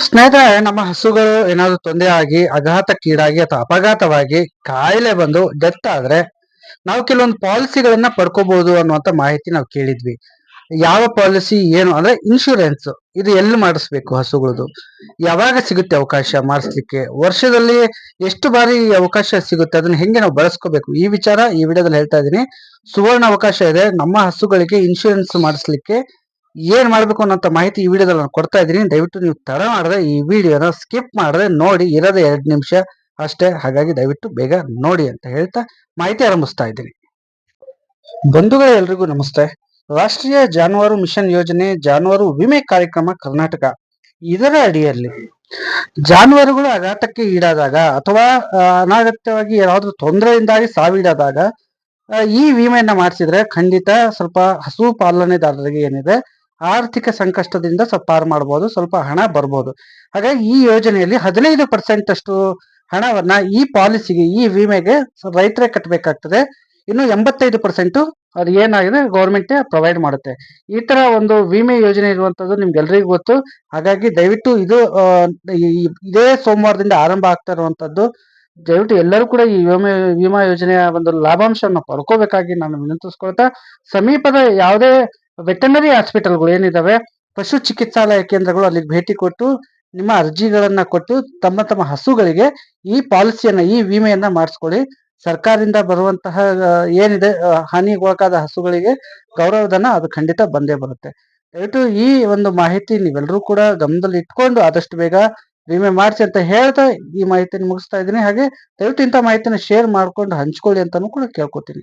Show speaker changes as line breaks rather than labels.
ಸ್ನೇಹಿತರೆ, ನಮ್ಮ ಹಸುಗಳು ಏನಾದ್ರು ತೊಂದರೆ ಆಗಿ, ಅಘಾತಕ್ಕೀಡಾಗಿ ಅಥವಾ ಅಪಘಾತವಾಗಿ ಕಾಯಿಲೆ ಬಂದು ಡೆತ್ ಆದ್ರೆ ನಾವು ಕೆಲವೊಂದು ಪಾಲಿಸಿಗಳನ್ನ ಪಡ್ಕೋಬಹುದು ಅನ್ನುವಂತ ಮಾಹಿತಿ ನಾವು ಕೇಳಿದ್ವಿ. ಯಾವ ಪಾಲಿಸಿ, ಏನು ಅಂದ್ರೆ ಇನ್ಶೂರೆನ್ಸ್ ಇದು ಎಲ್ಲಿ ಮಾಡಿಸ್ಬೇಕು ಹಸುಗಳದು? ಯಾವಾಗ ಸಿಗುತ್ತೆ ಅವಕಾಶ ಮಾಡಿಸ್ಲಿಕ್ಕೆ? ವರ್ಷದಲ್ಲಿ ಎಷ್ಟು ಬಾರಿ ಅವಕಾಶ ಸಿಗುತ್ತೆ? ಅದನ್ನ ಹೆಂಗೆ ನಾವು ಬಳಸ್ಕೋಬೇಕು? ಈ ವಿಚಾರ ಈ ವಿಡಿಯೋದಲ್ಲಿ ಹೇಳ್ತಾ ಇದ್ದೀನಿ. ಸುವರ್ಣ ಅವಕಾಶ ಇದೆ. ನಮ್ಮ ಹಸುಗಳಿಗೆ ಇನ್ಶೂರೆನ್ಸ್ ಮಾಡಿಸ್ಲಿಕ್ಕೆ ಏನ್ ಮಾಡ್ಬೇಕು ಅನ್ನೋಂಥ ಮಾಹಿತಿ ಈ ವಿಡಿಯೋದಲ್ಲಿ ನಾನು ಕೊಡ್ತಾ ಇದ್ದೀನಿ. ದಯವಿಟ್ಟು ನೀವು ತಡ ಮಾಡಿದ್ರೆ ಈ ವಿಡಿಯೋನ ಸ್ಕಿಪ್ ಮಾಡಿದ್ರೆ ನೋಡಿ, ಇರೋದೇ ಎರಡು ನಿಮಿಷ ಅಷ್ಟೇ. ಹಾಗಾಗಿ ದಯವಿಟ್ಟು ಬೇಗ ನೋಡಿ ಅಂತ ಹೇಳ್ತಾ ಮಾಹಿತಿ ಆರಂಭಿಸ್ತಾ ಇದ್ದೀನಿ. ಬಂಧುಗಳೇ ಎಲ್ರಿಗೂ ನಮಸ್ತೆ. ರಾಷ್ಟ್ರೀಯ ಜಾನುವಾರು ಮಿಷನ್ ಯೋಜನೆ ಜಾನುವಾರು ವಿಮೆ ಕಾರ್ಯಕ್ರಮ ಕರ್ನಾಟಕ. ಇದರ ಅಡಿಯಲ್ಲಿ ಜಾನುವಾರುಗಳು ಆಘಾತಕ್ಕೆ ಈಡಾದಾಗ ಅಥವಾ ಅನಾಗತ್ಯವಾಗಿ ಯಾರಾದ್ರೂ ತೊಂದರೆಯಿಂದಾಗಿ ಸಾವಿಡಾದಾಗ ಈ ವಿಮೆಯನ್ನ ಮಾಡಿಸಿದ್ರೆ ಖಂಡಿತ ಸ್ವಲ್ಪ ಹಸು ಪಾಲನೆದಾರರಿಗೆ ಏನಿದೆ ಆರ್ಥಿಕ ಸಂಕಷ್ಟದಿಂದ ಸ್ವಲ್ಪ ಪಾರು ಮಾಡ್ಬೋದು, ಸ್ವಲ್ಪ ಹಣ ಬರ್ಬೋದು. ಹಾಗಾಗಿ ಈ ಯೋಜನೆಯಲ್ಲಿ ಹದಿನೈದು ಪರ್ಸೆಂಟ್ ಅಷ್ಟು ಹಣವನ್ನ ಈ ಪಾಲಿಸಿಗೆ, ಈ ವಿಮೆಗೆ ರೈತರೇ ಕಟ್ಟಬೇಕಾಗ್ತದೆ ಇನ್ನು ಎಂಬತ್ತೈದು ಪರ್ಸೆಂಟ್ ಅದು ಏನಾಗಿದೆ ಗೌರ್ಮೆಂಟ್ ಪ್ರೊವೈಡ್ ಮಾಡುತ್ತೆ. ಈ ತರ ಒಂದು ವಿಮೆ ಯೋಜನೆ ಇರುವಂತದ್ದು ನಿಮ್ಗೆಲ್ರಿಗೂ ಗೊತ್ತು. ಹಾಗಾಗಿ ದಯವಿಟ್ಟು ಇದು ಇದೇ ಸೋಮವಾರದಿಂದ ಆರಂಭ ಆಗ್ತಾ ಇರುವಂತದ್ದು. ದಯವಿಟ್ಟು ಎಲ್ಲರೂ ಕೂಡ ಈ ವಿಮೆ, ವಿಮಾ ಯೋಜನೆಯ ಒಂದು ಲಾಭಾಂಶವನ್ನು ಪಡ್ಕೋಬೇಕಾಗಿ ನಾನು ವಿನಂತಿಸ್ಕೊಳ್ತಾ, ಸಮೀಪದ ಯಾವುದೇ ವೆಟನರಿ ಹಾಸ್ಪಿಟಲ್ಗಳು ಏನಿದಾವೆ, ಪಶು ಚಿಕಿತ್ಸಾಲಯ ಕೇಂದ್ರಗಳು ಅಲ್ಲಿಗೆ ಭೇಟಿ ಕೊಟ್ಟು, ನಿಮ್ಮ ಅರ್ಜಿಗಳನ್ನ ಕೊಟ್ಟು, ತಮ್ಮ ತಮ್ಮ ಹಸುಗಳಿಗೆ ಈ ಪಾಲಿಸಿಯನ್ನ, ಈ ವಿಮೆಯನ್ನ ಮಾಡಿಸ್ಕೊಳ್ಳಿ. ಸರ್ಕಾರದಿಂದ ಬರುವಂತಹ ಏನಿದೆ ಹಾನಿಗೊಳಗಾದ ಹಸುಗಳಿಗೆ ಗೌರವಧನ ಅದು ಖಂಡಿತ ಬಂದೇ ಬರುತ್ತೆ. ದಯವಿಟ್ಟು ಈ ಒಂದು ಮಾಹಿತಿ ನೀವೆಲ್ಲರೂ ಕೂಡ ಗಮನದಲ್ಲಿ ಇಟ್ಕೊಂಡು ಆದಷ್ಟು ಬೇಗ ವಿಮೆ ಮಾಡಿಸಿ ಅಂತ ಹೇಳ್ತಾ ಈ ಮಾಹಿತಿನ ಮುಗಿಸ್ತಾ ಇದ್ದೀನಿ. ಹಾಗೆ ದಯವಿಟ್ಟು ಇಂಥ ಮಾಹಿತಿನ ಶೇರ್ ಮಾಡ್ಕೊಂಡು ಹಂಚ್ಕೊಳ್ಳಿ ಅಂತಾನೂ ಕೂಡ ಕೇಳ್ಕೊತೀನಿ.